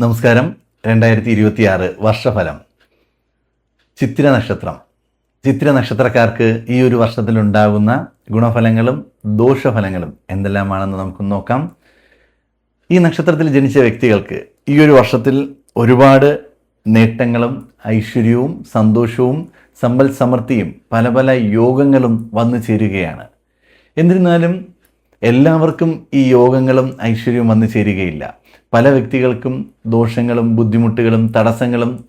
നമസ്കാരം. രണ്ടായിരത്തി ഇരുപത്തിയാറ് വർഷഫലം. ചിത്തിര നക്ഷത്രം. ചിത്തിര നക്ഷത്രക്കാർക്ക് ഈ ഒരു വർഷത്തിലുണ്ടാകുന്ന ഗുണഫലങ്ങളും ദോഷഫലങ്ങളും എന്തെല്ലാമാണെന്ന് നമുക്ക് നോക്കാം. ഈ നക്ഷത്രത്തിൽ ജനിച്ച വ്യക്തികൾക്ക് ഈ ഒരു വർഷത്തിൽ ഒരുപാട് നേട്ടങ്ങളും ഐശ്വര്യവും സന്തോഷവും സമ്പൽ സമൃദ്ധിയും പല പല യോഗങ്ങളും വന്നു ചേരുകയാണ്. എന്നിരുന്നാലും എല്ലാവർക്കും ഈ യോഗങ്ങളും ഐശ്വര്യവും വന്നു ചേരുകയില്ല. പല വ്യക്തികൾക്കും ദോഷങ്ങളും ബുദ്ധിമുട്ടുകളും തടസ്സങ്ങളും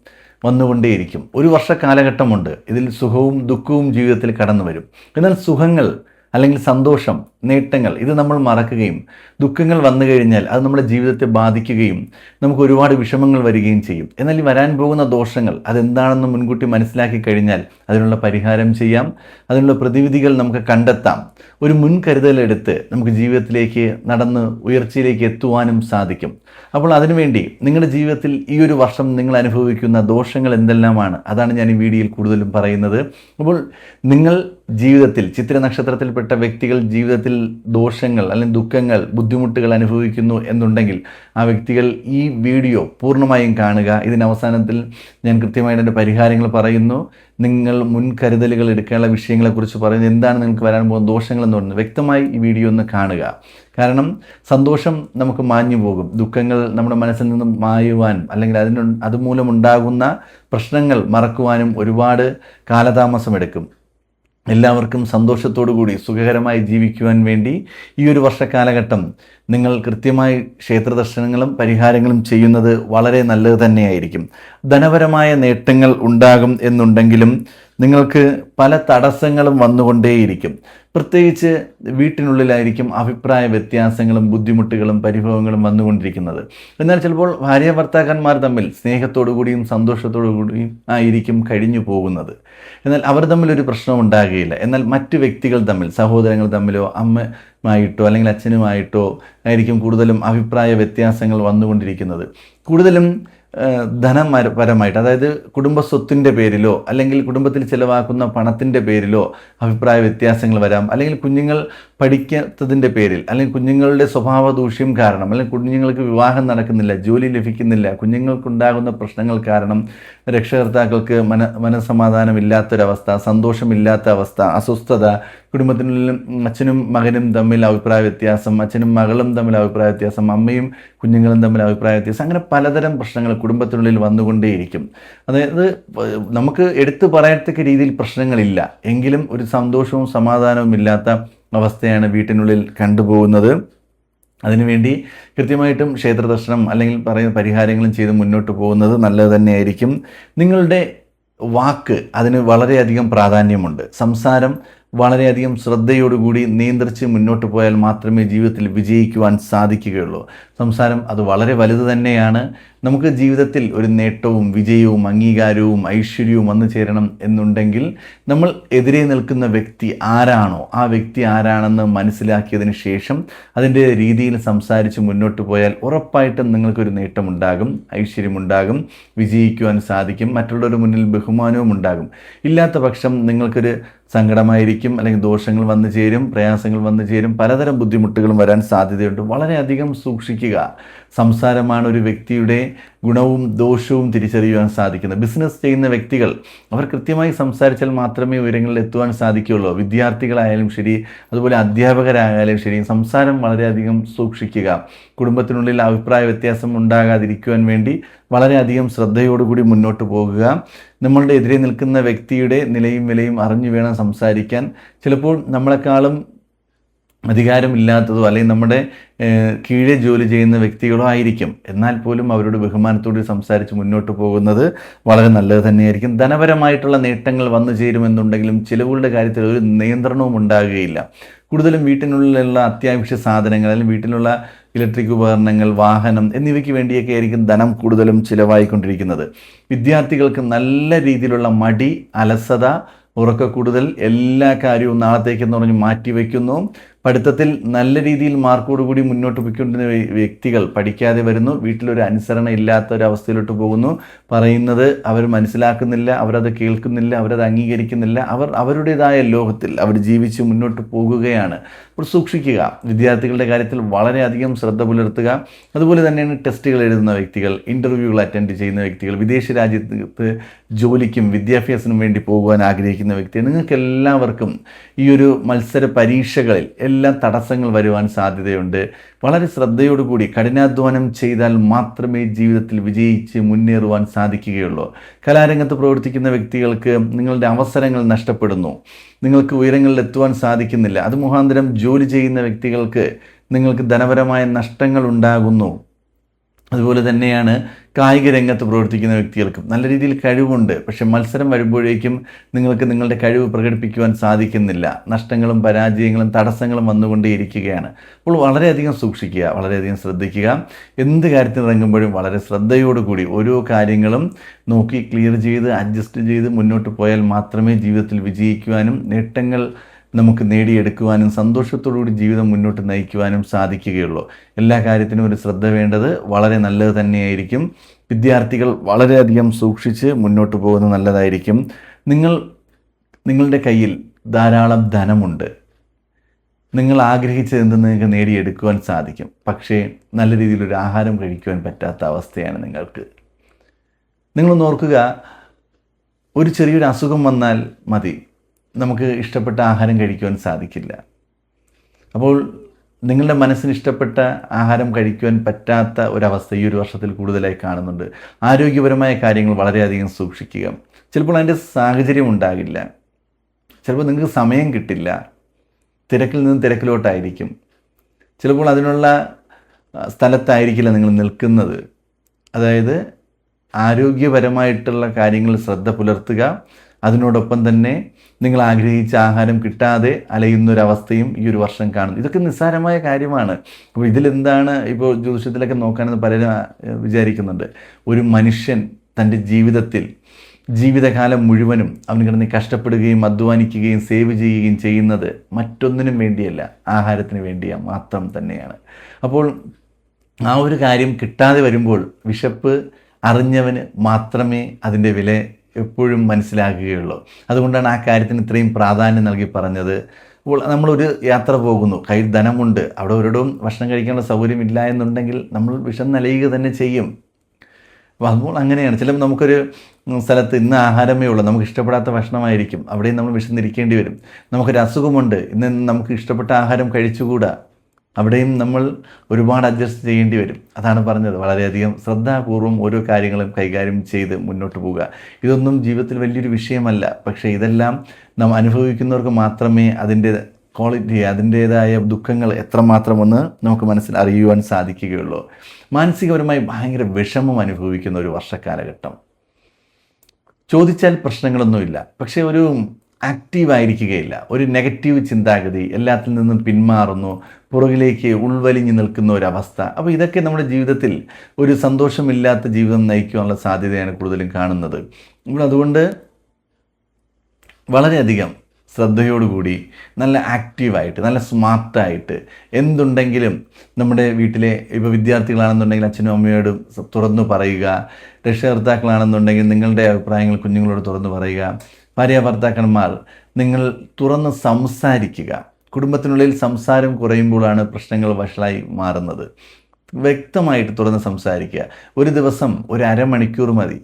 വന്നുകൊണ്ടേയിരിക്കും. ഒരു വർഷ കാലഘട്ടമുണ്ട്. ഇതിൽ സുഖവും ദുഃഖവും ജീവിതത്തിൽ കടന്നു വരും എന്നാൽ സുഖങ്ങൾ അല്ലെങ്കിൽ സന്തോഷം നേട്ടങ്ങൾ ഇത് നമ്മൾ മറക്കുകയും ദുഃഖങ്ങൾ വന്നു കഴിഞ്ഞാൽ അത് നമ്മുടെ ജീവിതത്തെ ബാധിക്കുകയും നമുക്ക് ഒരുപാട് വിഷമങ്ങൾ വരികയും ചെയ്യും. എന്നാൽ ഈ വരാൻ പോകുന്ന ദോഷങ്ങൾ അതെന്താണെന്ന് മുൻകൂട്ടി മനസ്സിലാക്കി കഴിഞ്ഞാൽ അതിനുള്ള പരിഹാരം ചെയ്യാം. അതിനുള്ള പ്രതിവിധികൾ നമുക്ക് കണ്ടെത്താം. ഒരു മുൻകരുതലെടുത്ത് നമുക്ക് ജീവിതത്തിലേക്ക് നടന്ന് ഉയർച്ചയിലേക്ക് എത്തുവാനും സാധിക്കും. അപ്പോൾ അതിനുവേണ്ടി നിങ്ങളുടെ ജീവിതത്തിൽ ഈ ഒരു വർഷം നിങ്ങൾ അനുഭവിക്കുന്ന ദോഷങ്ങൾ എന്തെല്ലാമാണ്? അതാണ് ഞാൻ ഈ വീഡിയോയിൽ കൂടുതലും പറയുന്നത്. അപ്പോൾ നിങ്ങൾ ജീവിതത്തിൽ ചിത്ര നക്ഷത്രത്തിൽപ്പെട്ട വ്യക്തികൾ ജീവിതത്തിൽ ദോഷങ്ങൾ അല്ലെങ്കിൽ ദുഃഖങ്ങൾ ബുദ്ധിമുട്ടുകൾ അനുഭവിക്കുന്നു എന്നുണ്ടെങ്കിൽ ആ വ്യക്തികൾ ഈ വീഡിയോ പൂർണമായും കാണുക. ഇതിന് അവസാനത്തിൽ ഞാൻ കൃത്യമായിട്ട് എന്റെ പരിഹാരങ്ങൾ പറയുന്നു. നിങ്ങൾ മുൻകരുതലുകൾ എടുക്കാനുള്ള വിഷയങ്ങളെക്കുറിച്ച് പറയുന്നത് എന്താണ് നിങ്ങൾക്ക് വരാൻ പോകുന്ന ദോഷങ്ങൾ എന്ന് പറയുന്നത്. വ്യക്തമായി ഈ വീഡിയോ ഒന്ന് കാണുക. കാരണം സന്തോഷം നമുക്ക് മാഞ്ഞു പോകും. ദുഃഖങ്ങൾ നമ്മുടെ മനസ്സിൽ നിന്നും മായുവാൻ അല്ലെങ്കിൽ അതിന് അതുമൂലമുണ്ടാകുന്ന പ്രശ്നങ്ങൾ മറക്കുവാനും ഒരുപാട് കാലതാമസമെടുക്കും. എല്ലാവർക്കും സന്തോഷത്തോടു കൂടി സുഖകരമായി ജീവിക്കുവാൻ വേണ്ടി ഈ ഒരു വർഷക്കാലഘട്ടം നിങ്ങൾ കൃത്യമായി ക്ഷേത്ര ദർശനങ്ങളും പരിഹാരങ്ങളും ചെയ്യുന്നത് വളരെ നല്ലത് തന്നെയായിരിക്കും. ധനപരമായ നേട്ടങ്ങൾ ഉണ്ടാകും എന്നുണ്ടെങ്കിലും നിങ്ങൾക്ക് പല തടസ്സങ്ങളും വന്നുകൊണ്ടേയിരിക്കും. പ്രത്യേകിച്ച് വീട്ടിനുള്ളിലായിരിക്കും അഭിപ്രായ വ്യത്യാസങ്ങളും ബുദ്ധിമുട്ടുകളും പരിഭവങ്ങളും വന്നുകൊണ്ടിരിക്കുന്നത്. എന്നാൽ ചിലപ്പോൾ ഭാര്യ ഭർത്താക്കന്മാർ തമ്മിൽ സ്നേഹത്തോടു കൂടിയും സന്തോഷത്തോടു കൂടിയും ആയിരിക്കും കഴിഞ്ഞു പോകുന്നത്. എന്നാൽ അവർ തമ്മിൽ ഒരു പ്രശ്നം ഉണ്ടാകുകയില്ല. എന്നാൽ മറ്റു വ്യക്തികൾ തമ്മിൽ സഹോദരങ്ങൾ തമ്മിലോ അമ്മയുമായിട്ടോ അല്ലെങ്കിൽ അച്ഛനുമായിട്ടോ ആയിരിക്കും കൂടുതലും അഭിപ്രായ വ്യത്യാസങ്ങൾ വന്നുകൊണ്ടിരിക്കുന്നത്. കൂടുതലും ധനപരമായിട്ട് അതായത് കുടുംബ സ്വത്തിന്റെ പേരിലോ അല്ലെങ്കിൽ കുടുംബത്തിൽ ചിലവാക്കുന്ന പണത്തിന്റെ പേരിലോ അഭിപ്രായ വ്യത്യാസങ്ങൾ വരാം. അല്ലെങ്കിൽ കുഞ്ഞുങ്ങൾ പഠിക്കാത്തതിന്റെ പേരിൽ അല്ലെങ്കിൽ കുഞ്ഞുങ്ങളുടെ സ്വഭാവ ദൂഷ്യം കാരണം അല്ലെങ്കിൽ കുഞ്ഞുങ്ങൾക്ക് വിവാഹം നടക്കുന്നില്ല ജോലി ലഭിക്കുന്നില്ല കുഞ്ഞുങ്ങൾക്കുണ്ടാകുന്ന പ്രശ്നങ്ങൾ കാരണം രക്ഷകർത്താക്കൾക്ക് മന മനസമാധാനമില്ലാത്തൊരവസ്ഥ സന്തോഷമില്ലാത്ത അവസ്ഥ അസ്വസ്ഥത കുടുംബത്തിനുള്ളിൽ അച്ഛനും മകനും തമ്മിൽ അഭിപ്രായ വ്യത്യാസം അച്ഛനും മകളും തമ്മിൽ അഭിപ്രായ വ്യത്യാസം അമ്മയും കുഞ്ഞുങ്ങളും തമ്മിൽ അഭിപ്രായ വ്യത്യാസം അങ്ങനെ പലതരം പ്രശ്നങ്ങൾ കുടുംബത്തിനുള്ളിൽ വന്നുകൊണ്ടേയിരിക്കും. അതായത് നമുക്ക് എടുത്തു പറയത്തക്ക രീതിയിൽ പ്രശ്നങ്ങളില്ല. എങ്കിലും ഒരു സന്തോഷവും സമാധാനവും ഇല്ലാത്ത അവസ്ഥയാണ് വീട്ടിനുള്ളിൽ കണ്ടുപോകുന്നത്. അതിനുവേണ്ടി കൃത്യമായിട്ടും ക്ഷേത്രദർശനം അല്ലെങ്കിൽ പറയുന്ന പരിഹാരങ്ങളും ചെയ്ത് മുന്നോട്ട് പോകുന്നത് നല്ലത് തന്നെയായിരിക്കും. നിങ്ങളുടെ വാക്ക് അതിന് വളരെയധികം പ്രാധാന്യമുണ്ട്. സംസാരം വളരെയധികം ശ്രദ്ധയോടുകൂടി നിയന്ത്രിച്ച് മുന്നോട്ട് പോയാൽ മാത്രമേ ജീവിതത്തിൽ വിജയിക്കുവാൻ സാധിക്കുകയുള്ളൂ. സംസാരം അത് വളരെ വലുത് തന്നെയാണ്. നമുക്ക് ജീവിതത്തിൽ ഒരു നേട്ടവും വിജയവും അംഗീകാരവും ഐശ്വര്യവും വന്നു ചേരണം എന്നുണ്ടെങ്കിൽ നമ്മൾ എതിരെ നിൽക്കുന്ന വ്യക്തി ആരാണോ ആ വ്യക്തി ആരാണെന്ന് മനസ്സിലാക്കിയതിന് ശേഷം അതിന്റെ രീതിയിൽ സംസാരിച്ച് മുന്നോട്ട് പോയാൽ ഉറപ്പായിട്ടും നിങ്ങൾക്കൊരു നേട്ടമുണ്ടാകും ഐശ്വര്യമുണ്ടാകും വിജയിക്കുവാൻ സാധിക്കും മറ്റുള്ളവരുടെ മുന്നിൽ ബഹുമാനവും ഉണ്ടാകും. ഇല്ലാത്ത പക്ഷം നിങ്ങൾക്കൊരു സങ്കടമായിരിക്കും അല്ലെങ്കിൽ ദോഷങ്ങൾ വന്നു ചേരും പ്രയാസങ്ങൾ വന്നു ചേരും പലതരം ബുദ്ധിമുട്ടുകളും വരാൻ സാധ്യതയുണ്ട്. വളരെയധികം സൂക്ഷിക്കുക. സംസാരമാണ് ഒരു വ്യക്തിയുടെ ഗുണവും ദോഷവും തിരിച്ചറിയുവാൻ സാധിക്കുന്നത്. ബിസിനസ് ചെയ്യുന്ന വ്യക്തികൾ അവർ കൃത്യമായി സംസാരിച്ചാൽ മാത്രമേ ഉയരങ്ങളിൽ എത്തുവാൻ സാധിക്കുകയുള്ളൂ. വിദ്യാർത്ഥികളായാലും ശരി അതുപോലെ അധ്യാപകരായാലും ശരി സംസാരം വളരെയധികം സൂക്ഷിക്കുക. കുടുംബത്തിനുള്ളിൽ അഭിപ്രായ വ്യത്യാസം ഉണ്ടാകാതിരിക്കുവാൻ വേണ്ടി വളരെയധികം ശ്രദ്ധയോടുകൂടി മുന്നോട്ട് പോകുക. നമ്മളുടെ എതിരെ നിൽക്കുന്ന വ്യക്തിയുടെ നിലയും വിലയും അറിഞ്ഞു വേണം സംസാരിക്കാൻ. ചിലപ്പോൾ നമ്മളെക്കാളും അധികാരമില്ലാത്തതോ അല്ലെങ്കിൽ നമ്മുടെ കീഴെ ജോലി ചെയ്യുന്ന വ്യക്തികളോ ആയിരിക്കും. എന്നാൽ പോലും അവരോട് ബഹുമാനത്തോട് സംസാരിച്ച് മുന്നോട്ട് പോകുന്നത് വളരെ നല്ലത് തന്നെയായിരിക്കും. ധനപരമായിട്ടുള്ള നേട്ടങ്ങൾ വന്നു ചേരുമെന്നുണ്ടെങ്കിലും ചിലവുകളുടെ കാര്യത്തിൽ ഒരു നിയന്ത്രണവും ഉണ്ടാകുകയില്ല. കൂടുതലും വീട്ടിനുള്ളിലുള്ള അത്യാവശ്യ സാധനങ്ങൾ അല്ലെങ്കിൽ വീട്ടിലുള്ള ഇലക്ട്രിക് ഉപകരണങ്ങൾ വാഹനം എന്നിവയ്ക്ക് വേണ്ടിയൊക്കെ ആയിരിക്കും ധനം കൂടുതലും ചിലവായിക്കൊണ്ടിരിക്കുന്നത്. വിദ്യാർത്ഥികൾക്ക് നല്ല രീതിയിലുള്ള മടി അലസത ഉറക്ക കൂടുതൽ എല്ലാ കാര്യവും നാളത്തേക്കെന്ന് പറഞ്ഞ് മാറ്റിവെക്കുന്നു. പഠിത്തത്തിൽ നല്ല രീതിയിൽ മാർക്കോടുകൂടി മുന്നോട്ട് പോയിക്കൊണ്ടിരുന്ന വ്യക്തികൾ പഠിക്കാതെ വരുന്നു. വീട്ടിലൊരു അനുസരണ ഇല്ലാത്ത ഒരു അവസ്ഥയിലോട്ട് പോകുന്നു. പറയുന്നത് അവർ മനസ്സിലാക്കുന്നില്ല അവരത് കേൾക്കുന്നില്ല അവരത് അംഗീകരിക്കുന്നില്ല. അവർ അവരുടേതായ ലോകത്തിൽ അവർ ജീവിച്ച് മുന്നോട്ട് പോകുകയാണ്. അപ്പോൾ സൂക്ഷിക്കുക വിദ്യാർത്ഥികളുടെ കാര്യത്തിൽ വളരെയധികം ശ്രദ്ധ പുലർത്തുക. അതുപോലെ തന്നെയാണ് ടെസ്റ്റുകൾ എഴുതുന്ന വ്യക്തികൾ ഇന്റർവ്യൂകൾ അറ്റൻഡ് ചെയ്യുന്ന വ്യക്തികൾ വിദേശ രാജ്യത്ത് ജോലിക്കും വിദ്യാഭ്യാസത്തിനും വേണ്ടി പോകുവാൻ ആഗ്രഹിക്കുന്ന വ്യക്തി നിങ്ങൾക്ക് എല്ലാവർക്കും ഈ ഒരു മത്സര പരീക്ഷകളിൽ എല്ലാം തടസ്സങ്ങൾ വരുവാൻ സാധ്യതയുണ്ട്. വളരെ ശ്രദ്ധയോടുകൂടി കഠിനാധ്വാനം ചെയ്താൽ മാത്രമേ ജീവിതത്തിൽ വിജയിച്ച് മുന്നേറുവാൻ സാധിക്കുകയുള്ളൂ. കലാരംഗത്ത് പ്രവർത്തിക്കുന്ന വ്യക്തികൾക്ക് നിങ്ങളുടെ അവസരങ്ങൾ നഷ്ടപ്പെടുന്നു. നിങ്ങൾക്ക് ഉയരങ്ങളിൽ എത്തുവാൻ സാധിക്കുന്നില്ല. അത് മുഖാന്തരം ജോലി ചെയ്യുന്ന വ്യക്തികൾക്ക് നിങ്ങൾക്ക് ധനപരമായ നഷ്ടങ്ങൾ ഉണ്ടാകുന്നു. അതുപോലെ തന്നെയാണ് കായിക രംഗത്ത് പ്രവർത്തിക്കുന്ന വ്യക്തികൾക്കും നല്ല രീതിയിൽ കഴിവുണ്ട്. പക്ഷെ മത്സരം വരുമ്പോഴേക്കും നിങ്ങൾക്ക് നിങ്ങളുടെ കഴിവ് പ്രകടിപ്പിക്കുവാൻ സാധിക്കുന്നില്ല. നഷ്ടങ്ങളും പരാജയങ്ങളും തടസ്സങ്ങളും വന്നുകൊണ്ടേയിരിക്കുകയാണ്. അപ്പോൾ വളരെയധികം സൂക്ഷിക്കുക വളരെയധികം ശ്രദ്ധിക്കുക. എന്ത് കാര്യത്തിന് ഇറങ്ങുമ്പോഴും വളരെ ശ്രദ്ധയോടുകൂടി ഓരോ കാര്യങ്ങളും നോക്കി ക്ലിയർ ചെയ്ത് അഡ്ജസ്റ്റ് ചെയ്ത് മുന്നോട്ട് പോയാൽ മാത്രമേ ജീവിതത്തിൽ വിജയിക്കുവാനും നേട്ടങ്ങൾ നമുക്ക് നേടിയെടുക്കുവാനും സന്തോഷത്തോടുകൂടി ജീവിതം മുന്നോട്ട് നയിക്കുവാനും സാധിക്കുകയുള്ളൂ. എല്ലാ കാര്യത്തിനും ഒരു ശ്രദ്ധ വേണ്ടത് വളരെ നല്ലത് തന്നെയായിരിക്കും. വിദ്യാർത്ഥികൾ വളരെയധികം സൂക്ഷിച്ച് മുന്നോട്ട് പോകുന്നത് നല്ലതായിരിക്കും. നിങ്ങൾ നിങ്ങളുടെ കയ്യിൽ ധാരാളം ധനമുണ്ട്. നിങ്ങൾ ആഗ്രഹിച്ചത് എന്ത് നിങ്ങൾക്ക് നേടിയെടുക്കുവാൻ സാധിക്കും. പക്ഷേ നല്ല രീതിയിലൊരു ആഹാരം കഴിക്കുവാൻ പറ്റാത്ത അവസ്ഥയാണ് നിങ്ങൾക്ക്. നിങ്ങളൊന്ന് ഓർക്കുക ഒരു ചെറിയൊരു അസുഖം വന്നാൽ മതി. നമുക്ക് ഇഷ്ടപ്പെട്ട ആഹാരം കഴിക്കുവാൻ സാധിക്കില്ല. അപ്പോൾ നിങ്ങളുടെ മനസ്സിന് ഇഷ്ടപ്പെട്ട ആഹാരം കഴിക്കുവാൻ പറ്റാത്ത ഒരവസ്ഥ ഈ ഒരു വർഷത്തിൽ കൂടുതലായി കാണുന്നുണ്ട്. ആരോഗ്യപരമായ കാര്യങ്ങൾ വളരെയധികം സൂക്ഷിക്കുക. ചിലപ്പോൾ അതിന്റെ സാഹചര്യം ഉണ്ടാകില്ല. ചിലപ്പോൾ നിങ്ങൾക്ക് സമയം കിട്ടില്ല. തിരക്കിൽ നിന്ന് തിരക്കിലോട്ടായിരിക്കും. ചിലപ്പോൾ അതിനുള്ള സ്ഥലത്തായിരിക്കില്ല നിങ്ങൾ നിൽക്കുന്നത്. അതായത് ആരോഗ്യപരമായിട്ടുള്ള കാര്യങ്ങളിൽ ശ്രദ്ധ പുലർത്തുക. അതിനോടൊപ്പം തന്നെ നിങ്ങൾ ആഗ്രഹിച്ച ആഹാരം കിട്ടാതെ അലയുന്നൊരവസ്ഥയും ഈ ഒരു വർഷം കാണുന്നു. ഇതൊക്കെ നിസ്സാരമായ കാര്യമാണ്. അപ്പോൾ ഇതിലെന്താണ് ഇപ്പോൾ ജ്യോതിഷത്തിലൊക്കെ നോക്കാനെന്ന് പലരും വിചാരിക്കുന്നുണ്ട്. ഒരു മനുഷ്യൻ തന്റെ ജീവിതത്തിൽ ജീവിതകാലം മുഴുവനും അവന് കിടന്ന് കഷ്ടപ്പെടുകയും അധ്വാനിക്കുകയും സേവ് ചെയ്യുകയും ചെയ്യുന്നത് മറ്റൊന്നിനും വേണ്ടിയല്ല. ആഹാരത്തിന് വേണ്ടിയ മാത്രം തന്നെയാണ്. അപ്പോൾ ആ ഒരു കാര്യം കിട്ടാതെ വരുമ്പോൾ വിശപ്പ് അറിഞ്ഞവന് മാത്രമേ അതിന്റെ വില എപ്പോഴും മനസ്സിലാക്കുകയുള്ളൂ അതുകൊണ്ടാണ് ആ കാര്യത്തിന് ഇത്രയും പ്രാധാന്യം നൽകി പറഞ്ഞത്. ഇപ്പോൾ നമ്മളൊരു യാത്ര പോകുന്നു. കയ്യിൽ ധനമുണ്ട്. അവിടെ ഒരിടവും ഭക്ഷണം കഴിക്കാനുള്ള സൗകര്യമില്ല എന്നുണ്ടെങ്കിൽ നമ്മൾ വിഷം നലയുക തന്നെ ചെയ്യും. അപ്പോൾ അങ്ങനെയാണ്. ചിലപ്പോൾ നമുക്കൊരു സ്ഥലത്ത് ഇന്ന് ആഹാരമേ ഉള്ളൂ. നമുക്ക് ഇഷ്ടപ്പെടാത്ത ഭക്ഷണമായിരിക്കും. അവിടെയും നമ്മൾ വിശന്നിരിക്കേണ്ടി വരും. നമുക്കൊരു അസുഖമുണ്ട്. ഇന്ന് നമുക്ക് ഇഷ്ടപ്പെട്ട ആഹാരം കഴിച്ചുകൂടാ? അവിടെയും നമ്മൾ ഒരുപാട് അഡ്ജസ്റ്റ് ചെയ്യേണ്ടി വരും. അതാണ് പറഞ്ഞത്. വളരെയധികം ശ്രദ്ധാപൂർവം ഓരോ കാര്യങ്ങളും കൈകാര്യം ചെയ്ത് മുന്നോട്ട് പോവുക. ഇതൊന്നും ജീവിതത്തിൽ വലിയൊരു വിഷയമല്ല. പക്ഷേ ഇതെല്ലാം നാം അനുഭവിക്കുന്നവർക്ക് മാത്രമേ അതിന്റെ ക്വാളിറ്റി അതിന്റേതായ ദുഃഖങ്ങൾ എത്രമാത്രമെന്ന് നമുക്ക് മനസ്സിൽ അറിയുവാൻ സാധിക്കുകയുള്ളൂ. മാനസികപരമായി ഭയങ്കര വിഷമം അനുഭവിക്കുന്ന ഒരു വർഷക്കാലഘട്ടം ചോദിച്ചാൽ പ്രശ്നങ്ങളൊന്നുമില്ല. പക്ഷേ ഒരു ആക്റ്റീവ് ആയിരിക്കുകയില്ല. ഒരു നെഗറ്റീവ് ചിന്താഗതി എല്ലാത്തിൽ നിന്നും പിന്മാറുന്നു. പുറകിലേക്ക് ഉൾവലിഞ്ഞു നിൽക്കുന്ന ഒരവസ്ഥ. അപ്പോൾ ഇതൊക്കെ നമ്മുടെ ജീവിതത്തിൽ ഒരു സന്തോഷമില്ലാത്ത ജീവിതം നയിക്കുവാനുള്ള സാധ്യതയാണ് കൂടുതലും കാണുന്നത്. അപ്പോൾ അതുകൊണ്ട് വളരെയധികം ശ്രദ്ധയോടുകൂടി നല്ല ആക്റ്റീവായിട്ട് നല്ല സ്മാർട്ടായിട്ട് എന്തുണ്ടെങ്കിലും നമ്മുടെ വീട്ടിലെ ഇപ്പോൾ വിദ്യാർത്ഥികളാണെന്നുണ്ടെങ്കിൽ അച്ഛനും അമ്മയോടും തുറന്നു പറയുക. രക്ഷകർത്താക്കളാണെന്നുണ്ടെങ്കിൽ നിങ്ങളുടെ അഭിപ്രായങ്ങൾ കുഞ്ഞുങ്ങളോട് തുറന്നു പറയുക. ഭാര്യ ഭർത്താക്കന്മാർ നിങ്ങൾ തുറന്ന് സംസാരിക്കുക. കുടുംബത്തിനുള്ളിൽ സംസാരം കുറയുമ്പോഴാണ് പ്രശ്നങ്ങൾ വഷളായി മാറുന്നത്. വ്യക്തമായിട്ട് തുറന്ന് സംസാരിക്കുക. ഒരു ദിവസം ഒരു അരമണിക്കൂർ മതി.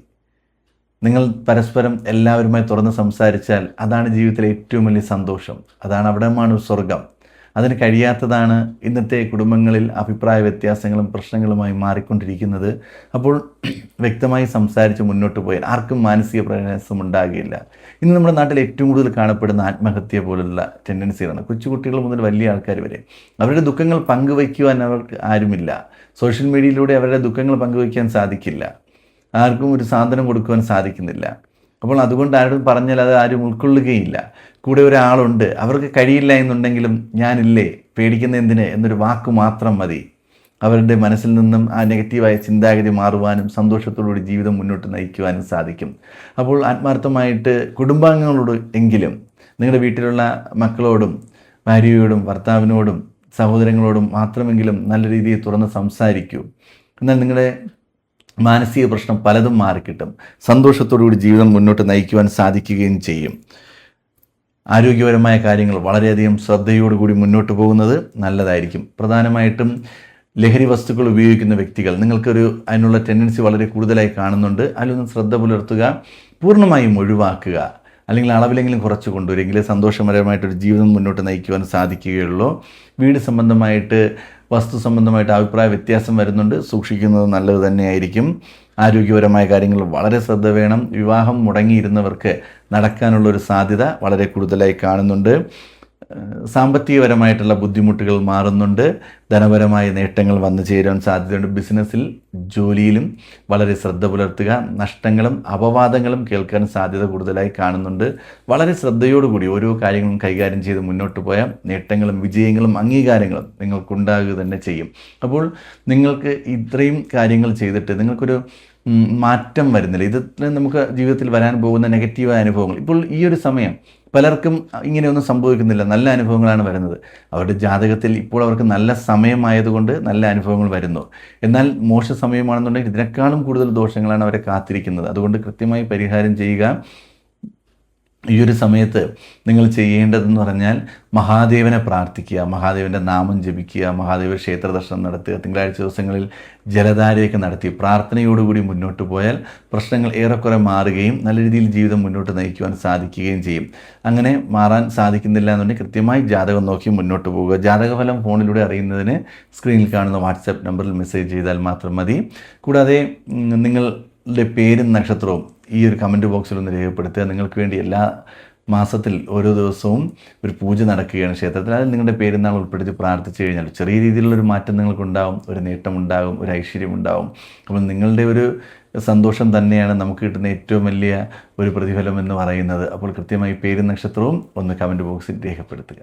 നിങ്ങൾ പരസ്പരം എല്ലാവരുമായി തുറന്ന് സംസാരിച്ചാൽ അതാണ് ജീവിതത്തിലെ ഏറ്റവും വലിയ സന്തോഷം. അതാണ് അവിടെ സ്വർഗം അതിന് കഴിയാത്തതാണ് ഇന്നത്തെ കുടുംബങ്ങളിൽ അഭിപ്രായ വ്യത്യാസങ്ങളും പ്രശ്നങ്ങളുമായി മാറിക്കൊണ്ടിരിക്കുന്നത്. അപ്പോൾ വ്യക്തമായി സംസാരിച്ച് മുന്നോട്ട് പോയാൽ ആർക്കും മാനസിക പ്രയാസം ഉണ്ടാകില്ല. ഇന്ന് നമ്മുടെ നാട്ടിൽ ഏറ്റവും കൂടുതൽ കാണപ്പെടുന്ന ആത്മഹത്യ പോലുള്ള ടെൻഡൻസികളാണ് കൊച്ചുകുട്ടികൾ മുതൽ വലിയ ആൾക്കാർ വരെ അവരുടെ ദുഃഖങ്ങൾ പങ്കുവയ്ക്കുവാൻ അവർക്ക് ആരുമില്ല. സോഷ്യൽ മീഡിയയിലൂടെ അവരുടെ ദുഃഖങ്ങൾ പങ്കുവയ്ക്കാൻ സാധിക്കില്ല. ആർക്കും ഒരു സാന്ത്വനം കൊടുക്കുവാൻ സാധിക്കുന്നില്ല. അപ്പോൾ അതുകൊണ്ട് ആരോടും പറഞ്ഞാൽ അത് ആരും ഉൾക്കൊള്ളുകയില്ല. കൂടെ ഒരാളുണ്ട് അവർക്ക് കഴിയില്ല എന്നുണ്ടെങ്കിലും ഞാനില്ലേ പേടിക്കുന്ന എന്തിന്? എന്നൊരു വാക്ക് മാത്രം മതി. അവരുടെ മനസ്സിൽ നിന്നും ആ നെഗറ്റീവായ ചിന്താഗതി മാറുവാനും സന്തോഷത്തോടുകൂടി ജീവിതം മുന്നോട്ട് നയിക്കുവാനും സാധിക്കും. അപ്പോൾ ആത്മാർത്ഥമായിട്ട് കുടുംബാംഗങ്ങളോട് എങ്കിലും നിങ്ങളുടെ വീട്ടിലുള്ള മക്കളോടും ഭാര്യയോടും ഭർത്താവിനോടും സഹോദരങ്ങളോടും മാത്രമെങ്കിലും നല്ല രീതിയിൽ തുറന്ന് സംസാരിക്കൂ. എന്നാൽ നിങ്ങളുടെ മാനസിക പ്രശ്നം പലതും മാറിക്കിട്ടും. സന്തോഷത്തോടുകൂടി ജീവിതം മുന്നോട്ട് നയിക്കുവാൻ സാധിക്കുകയും ചെയ്യും. ആരോഗ്യപരമായ കാര്യങ്ങൾ വളരെയധികം ശ്രദ്ധയോടുകൂടി മുന്നോട്ട് പോകുന്നത് നല്ലതായിരിക്കും. പ്രധാനമായിട്ടും ലഹരി വസ്തുക്കൾ ഉപയോഗിക്കുന്ന വ്യക്തികൾ. നിങ്ങൾക്കൊരു അതിനുള്ള ടെൻഡൻസി വളരെ കൂടുതലായി കാണുന്നുണ്ട്. അതിലൊന്നും ശ്രദ്ധ പുലർത്തുക പൂർണമായും ഒഴിവാക്കുക. അല്ലെങ്കിൽ അളവിലെങ്കിലും കുറച്ച് കൊണ്ടുവരുമെങ്കിൽ സന്തോഷപരമായിട്ടൊരു ജീവിതം മുന്നോട്ട് നയിക്കുവാൻ സാധിക്കുകയുള്ളൂ. വീട് സംബന്ധമായിട്ട് വസ്തു സംബന്ധമായിട്ട് അഭിപ്രായ വ്യത്യാസം വരുന്നുണ്ട്. സൂക്ഷിക്കുന്നത് നല്ലത് തന്നെയായിരിക്കും. ആരോഗ്യപരമായ കാര്യങ്ങൾ വളരെ ശ്രദ്ധ വേണം. വിവാഹം മുടങ്ങിയിരുന്നവർക്ക് നടക്കാനുള്ളൊരു സാധ്യത വളരെ കൂടുതലായി കാണുന്നുണ്ട്. സാമ്പത്തികപരമായിട്ടുള്ള ബുദ്ധിമുട്ടുകൾ മാറുന്നുണ്ട്. ധനപരമായ നേട്ടങ്ങൾ വന്നു ചേരാൻ സാധ്യതയുണ്ട്. ബിസിനസ്സിൽ ജോലിയിലും വളരെ ശ്രദ്ധ പുലർത്തുക നഷ്ടങ്ങളും അപവാദങ്ങളും കേൾക്കാൻ സാധ്യത കൂടുതലായി കാണുന്നുണ്ട്. വളരെ ശ്രദ്ധയോടുകൂടി ഓരോ കാര്യങ്ങളും കൈകാര്യം ചെയ്ത് മുന്നോട്ട് പോയാൽ നേട്ടങ്ങളും വിജയങ്ങളും അംഗീകാരങ്ങളും നിങ്ങൾക്കുണ്ടാകുക തന്നെ ചെയ്യും. അപ്പോൾ നിങ്ങൾക്ക് ഇത്രയും കാര്യങ്ങൾ ചെയ്തിട്ട് നിങ്ങൾക്കൊരു മാറ്റം വരുന്നില്ല. ഇത് നമുക്ക് ജീവിതത്തിൽ വരാൻ പോകുന്ന നെഗറ്റീവായ അനുഭവങ്ങൾ. ഇപ്പോൾ ഈ ഒരു സമയം പലർക്കും ഇങ്ങനെയൊന്നും സംഭവിക്കുന്നില്ല. നല്ല അനുഭവങ്ങളാണ് വരുന്നത്. അവരുടെ ജാതകത്തിൽ ഇപ്പോൾ അവർക്ക് നല്ല സമയമായതുകൊണ്ട് നല്ല അനുഭവങ്ങൾ വരുന്നു. എന്നാൽ മോശ സമയമാണെന്നുണ്ടെങ്കിൽ ഇതിനേക്കാളും കൂടുതൽ ദോഷങ്ങളാണ് അവരെ കാത്തിരിക്കുന്നത്. അതുകൊണ്ട് കൃത്യമായി പരിഹാരം ചെയ്യുക. ഈ ഒരു സമയത്ത് നിങ്ങൾ ചെയ്യേണ്ടതെന്ന് പറഞ്ഞാൽ മഹാദേവനെ പ്രാർത്ഥിക്കുക മഹാദേവന്റെ നാമം ജപിക്കുക മഹാദേവ ക്ഷേത്ര ദർശനം നടത്തുക തിങ്കളാഴ്ച ദിവസങ്ങളിൽ ജലധാരയൊക്കെ നടത്തി പ്രാർത്ഥനയോടുകൂടി മുന്നോട്ട് പോയാൽ പ്രശ്നങ്ങൾ ഏറെക്കുറെ മാറുകയും നല്ല രീതിയിൽ ജീവിതം മുന്നോട്ട് നയിക്കുവാൻ സാധിക്കുകയും ചെയ്യും. അങ്ങനെ മാറാൻ സാധിക്കുന്നില്ല എന്നുണ്ടെങ്കിൽ കൃത്യമായി ജാതകം നോക്കി മുന്നോട്ട് പോവുക. ജാതകഫലം ഫോണിലൂടെ അറിയുന്നതിന് സ്ക്രീനിൽ കാണുന്ന വാട്സാപ്പ് നമ്പറിൽ മെസ്സേജ് ചെയ്താൽ മാത്രം മതി. കൂടാതെ നിങ്ങളുടെ പേരും നക്ഷത്രവും ഈ ഒരു കമന്റ് ബോക്സിൽ ഒന്ന് രേഖപ്പെടുത്തുക. നിങ്ങൾക്ക് വേണ്ടി എല്ലാ മാസത്തിൽ ഓരോ ദിവസവും ഒരു പൂജ നടക്കുകയാണ് ക്ഷേത്രത്തിൽ. അതിൽ നിങ്ങളുടെ പേരുന്നാൾ ഉൾപ്പെടുത്തി പ്രാർത്ഥിച്ചു കഴിഞ്ഞാൽ ചെറിയ രീതിയിലുള്ളൊരു മാറ്റം നിങ്ങൾക്കുണ്ടാവും ഒരു നേട്ടമുണ്ടാകും ഒരു ഐശ്വര്യം ഉണ്ടാകും അപ്പോൾ നിങ്ങളുടെ ഒരു സന്തോഷം തന്നെയാണ് നമുക്ക് കിട്ടുന്ന ഏറ്റവും വലിയ ഒരു പ്രതിഫലം എന്ന് പറയുന്നത്. അപ്പോൾ കൃത്യമായി പേരും നക്ഷത്രവും ഒന്ന് കമന്റ് ബോക്സിൽ രേഖപ്പെടുത്തുക.